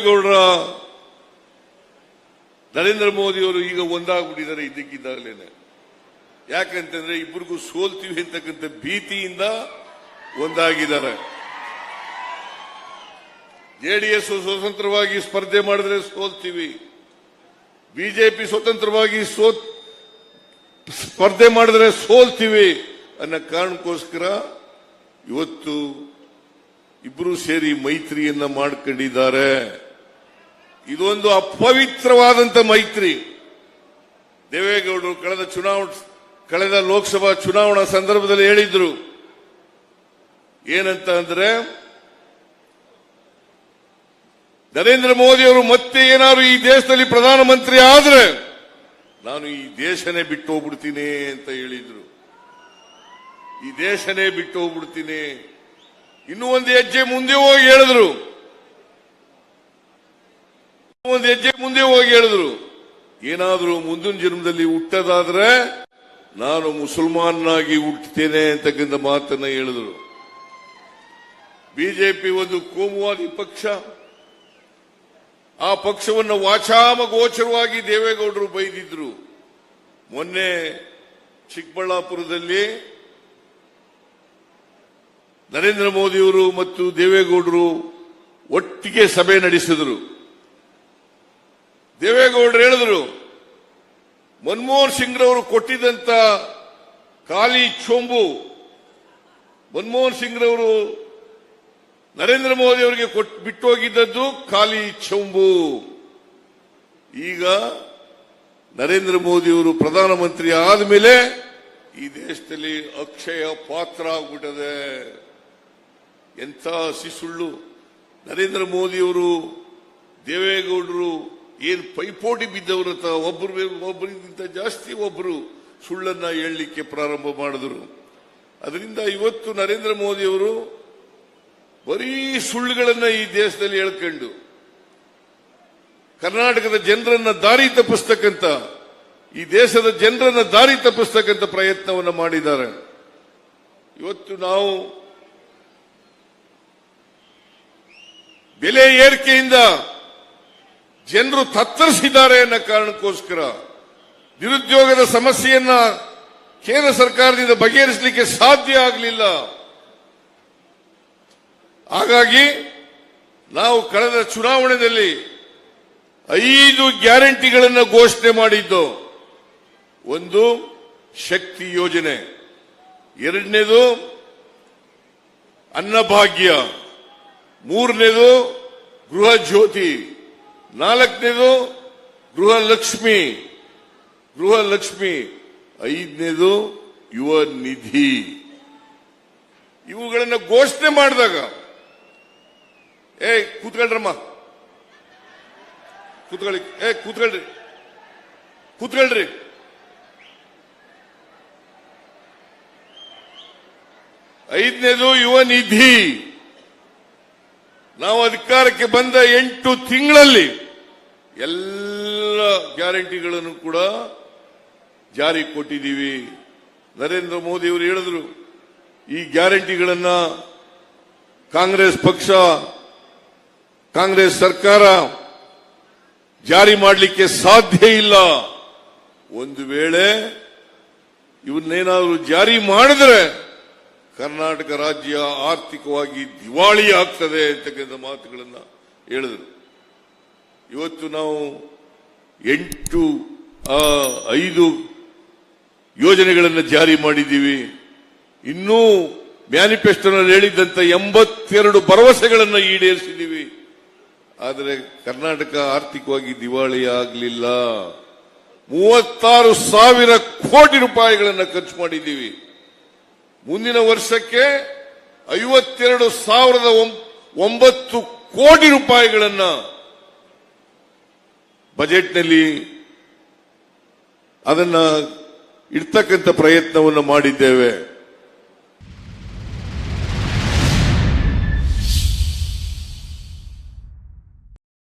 ದೇವೇಗೌಡರ ನರೇಂದ್ರ ಮೋದಿ ಅವರು ಈಗ ಒಂದಾಗ್ಬಿಟ್ಟಿದ್ದಾರೆ ಇದ್ದಕ್ಕಿದ್ದಾಗಲೇನೆ. ಯಾಕಂತಂದ್ರೆ ಇಬ್ಬರಿಗೂ ಸೋಲ್ತೀವಿ ಅಂತಕ್ಕಂಥ ಭೀತಿಯಿಂದ ಒಂದಾಗಿದ್ದಾರೆ. ಜೆಡಿಎಸ್ ಸ್ವತಂತ್ರವಾಗಿ ಸ್ಪರ್ಧೆ ಮಾಡಿದ್ರೆ ಸೋಲ್ತೀವಿ. ಬಿಜೆಪಿ ಸ್ವತಂತ್ರವಾಗಿ ಸೋ ಸ್ಪರ್ಧೆ ಮಾಡಿದ್ರೆ ಸೋಲ್ತೀವಿ ಅನ್ನೋ ಕಾರಣಕ್ಕೋಸ್ಕರ ಇವತ್ತು ಇಬ್ರು ಸೇರಿ ಮೈತ್ರಿಯನ್ನ ಮಾಡ್ಕೊಂಡಿದ್ದಾರೆ. ಇದೊಂದು ಅಪವಿತ್ರವಾದಂತ ಮೈತ್ರಿ. ದೇವೇಗೌಡರು ಕಳೆದ ಚುನಾವಣೆ, ಕಳೆದ ಲೋಕಸಭಾ ಚುನಾವಣಾ ಸಂದರ್ಭದಲ್ಲಿ ಹೇಳಿದ್ರು. ಏನಂತ ಅಂದ್ರೆ, ನರೇಂದ್ರ ಮೋದಿ ಅವರು ಮತ್ತೆ ಏನಾದ್ರು ಈ ದೇಶದಲ್ಲಿ ಪ್ರಧಾನಮಂತ್ರಿ ಆದ್ರೆ ನಾನು ಈ ದೇಶನೇ ಬಿಟ್ಟು ಹೋಗ್ಬಿಡ್ತೀನಿ ಅಂತ ಹೇಳಿದ್ರು. ಈ ದೇಶನೇ ಬಿಟ್ಟು ಹೋಗ್ಬಿಡ್ತೀನಿ. ಇನ್ನೂ ಒಂದು ಹೆಜ್ಜೆ ಮುಂದೆ ಹೋಗಿ ಹೇಳಿದ್ರು. ಒಂದು ಹೆಜ್ಜೆ ಮುಂದೆ ಹೋಗಿ ಹೇಳಿದ್ರು. ಏನಾದರೂ ಮುಂದಿನ ಜನ್ಮದಲ್ಲಿ ಹುಟ್ಟದಾದ್ರೆ ನಾನು ಮುಸಲ್ಮಾನಾಗಿ ಹುಟ್ಟುತ್ತೇನೆ ಅಂತಕ್ಕಂಥ ಮಾತನ್ನ ಹೇಳಿದ್ರು. ಬಿಜೆಪಿ ಒಂದು ಕೋಮುವಾದಿ ಪಕ್ಷ. ಆ ಪಕ್ಷವನ್ನು ವಾಚಾಮ ಗೋಚರವಾಗಿ ದೇವೇಗೌಡರು ಬೈದಿದ್ರು. ಮೊನ್ನೆ ಚಿಕ್ಕಬಳ್ಳಾಪುರದಲ್ಲಿ ನರೇಂದ್ರ ಮೋದಿಯವರು ಮತ್ತು ದೇವೇಗೌಡರು ಒಟ್ಟಿಗೆ ಸಭೆ ನಡೆಸಿದರು. ದೇವೇಗೌಡರು ಹೇಳಿದ್ರು, ಮನಮೋಹನ್ ಸಿಂಗ್ರವರು ಕೊಟ್ಟಿದ್ದಂತ ಖಾಲಿ ಚೊಂಬು, ಮನಮೋಹನ್ ಸಿಂಗ್ರವರು ನರೇಂದ್ರ ಮೋದಿ ಅವರಿಗೆ ಕೊಟ್ಟು ಬಿಟ್ಟೋಗಿದ್ದದ್ದು ಖಾಲಿ ಚೊಂಬು. ಈಗ ನರೇಂದ್ರ ಮೋದಿ ಅವರು ಪ್ರಧಾನಮಂತ್ರಿ ಆದಮೇಲೆ ಈ ದೇಶದಲ್ಲಿ ಅಕ್ಷಯ ಪಾತ್ರ ಆಗ್ಬಿಟ್ಟದೆ. ಎಂಥ ಸಿಸುಳ್ಳು. ನರೇಂದ್ರ ಮೋದಿಯವರು ದೇವೇಗೌಡರು ಏನ್ ಪೈಪೋಟಿ ಬಿದ್ದವರು ಒಬ್ಬರು ಒಬ್ಬರಿಗಿಂತ ಜಾಸ್ತಿ ಒಬ್ಬರು ಸುಳ್ಳನ್ನ ಹೇಳಲಿಕ್ಕೆ ಪ್ರಾರಂಭ ಮಾಡಿದ್ರು. ಅದರಿಂದ ಇವತ್ತು ನರೇಂದ್ರ ಮೋದಿಯವರು ಬರೀ ಸುಳ್ಳುಗಳನ್ನ ಈ ದೇಶದಲ್ಲಿ ಹೇಳ್ಕೊಂಡು, ಕರ್ನಾಟಕದ ಜನರನ್ನ ದಾರಿ ತಪ್ಪಿಸ್ತಕ್ಕಂಥ ಈ ದೇಶದ ಜನರನ್ನ ದಾರಿ ತಪ್ಪಿಸ್ತಕ್ಕಂಥ ಪ್ರಯತ್ನವನ್ನು ಮಾಡಿದ್ದಾರೆ. ಇವತ್ತು ನಾವು ಬೆಲೆ ಏರಿಕೆಯಿಂದ ಜನರು ತತ್ತರಿಸಿದ್ದಾರೆ ಅನ್ನೋ ಕಾರಣಕ್ಕೋಸ್ಕರ ನಿರುದ್ಯೋಗದ ಸಮಸ್ಯೆಯನ್ನ ಕೇಂದ್ರ ಸರ್ಕಾರದಿಂದ ಬಗೆಹರಿಸಲಿಕ್ಕೆ ಸಾಧ್ಯ ಆಗಲಿಲ್ಲ. ಹಾಗಾಗಿ ನಾವು ಕಳೆದ ಚುನಾವಣೆಯಲ್ಲಿ ಐದು ಗ್ಯಾರಂಟಿಗಳನ್ನು ಘೋಷಣೆ ಮಾಡಿದ್ದು. ಒಂದು ಶಕ್ತಿ ಯೋಜನೆ. ಎರಡನೇದು ಅನ್ನಭಾಗ್ಯ. ಮೂರನೇದು ಗೃಹ ಜ್ಯೋತಿ. ನಾಲ್ಕನೇದು ಗೃಹ ಲಕ್ಷ್ಮಿ ಗೃಹ ಲಕ್ಷ್ಮಿ ಐದನೇದು ಯುವ ನಿಧಿ ಇವುಗಳನ್ನು ಘೋಷಣೆ ಮಾಡಿದಾಗ, ಏ, ಕೂತ್ಕೊಳ್ರಮ್ಮ. ಕೂತ್ಕೊಳ್ಳಿ. ಏ, ಕೂತ್ಕೊಳ್ರಿ. ಕೂತ್ಕೊಳ್ರಿ. ಐದನೇದು ಯುವ ನಿಧಿ ನಾವು ಅಧಿಕಾರಕ್ಕೆ ಬಂದ ಎಂಟು ತಿಂಗಳಲ್ಲಿ ಎಲ್ಲ ಗ್ಯಾರಂಟಿಗಳನ್ನು ಕೂಡ ಜಾರಿ ಕೊಟ್ಟಿದ್ದೀವಿ. ನರೇಂದ್ರ ಮೋದಿ ಅವರು ಹೇಳಿದ್ರು, ಈ ಗ್ಯಾರಂಟಿಗಳನ್ನ ಕಾಂಗ್ರೆಸ್ ಪಕ್ಷ, ಕಾಂಗ್ರೆಸ್ ಸರ್ಕಾರ ಜಾರಿ ಮಾಡಲಿಕ್ಕೆ ಸಾಧ್ಯ ಇಲ್ಲ. ಒಂದು ವೇಳೆ ಇವನ್ನೇನಾದರೂ ಜಾರಿ ಮಾಡಿದ್ರೆ ಕರ್ನಾಟಕ ರಾಜ್ಯ ಆರ್ಥಿಕವಾಗಿ ದಿವಾಳಿ ಆಗ್ತದೆ ಅಂತಕ್ಕಂಥ ಮಾತುಗಳನ್ನು ಹೇಳಿದರು. ಇವತ್ತು ನಾವು ಎಂಟು ಐದು ಯೋಜನೆಗಳನ್ನು ಜಾರಿ ಮಾಡಿದ್ದೀವಿ. ಇನ್ನೂ ಮ್ಯಾನಿಫೆಸ್ಟೋನಲ್ಲಿ ಹೇಳಿದ್ದಂತ ಎಂಬತ್ತೆರಡು ಭರವಸೆಗಳನ್ನು ಈಡೇರಿಸಿದ್ದೀವಿ. ಆದರೆ ಕರ್ನಾಟಕ ಆರ್ಥಿಕವಾಗಿ ದಿವಾಳಿ ಆಗಲಿಲ್ಲ. ಮೂವತ್ತಾರು ಸಾವಿರ ಕೋಟಿ ರೂಪಾಯಿಗಳನ್ನು ಖರ್ಚು ಮಾಡಿದ್ದೀವಿ. ಮುಂದಿನ ವರ್ಷಕ್ಕೆ ಐವತ್ತೆರಡು ಸಾವಿರದ ಒಂಬತ್ತು ಕೋಟಿ ರೂಪಾಯಿಗಳನ್ನ ಬಜೆಟ್ನಲ್ಲಿ ಅದನ್ನು ಇಡ್ತಕ್ಕಂಥ ಪ್ರಯತ್ನವನ್ನು ಮಾಡಿದ್ದೇವೆ.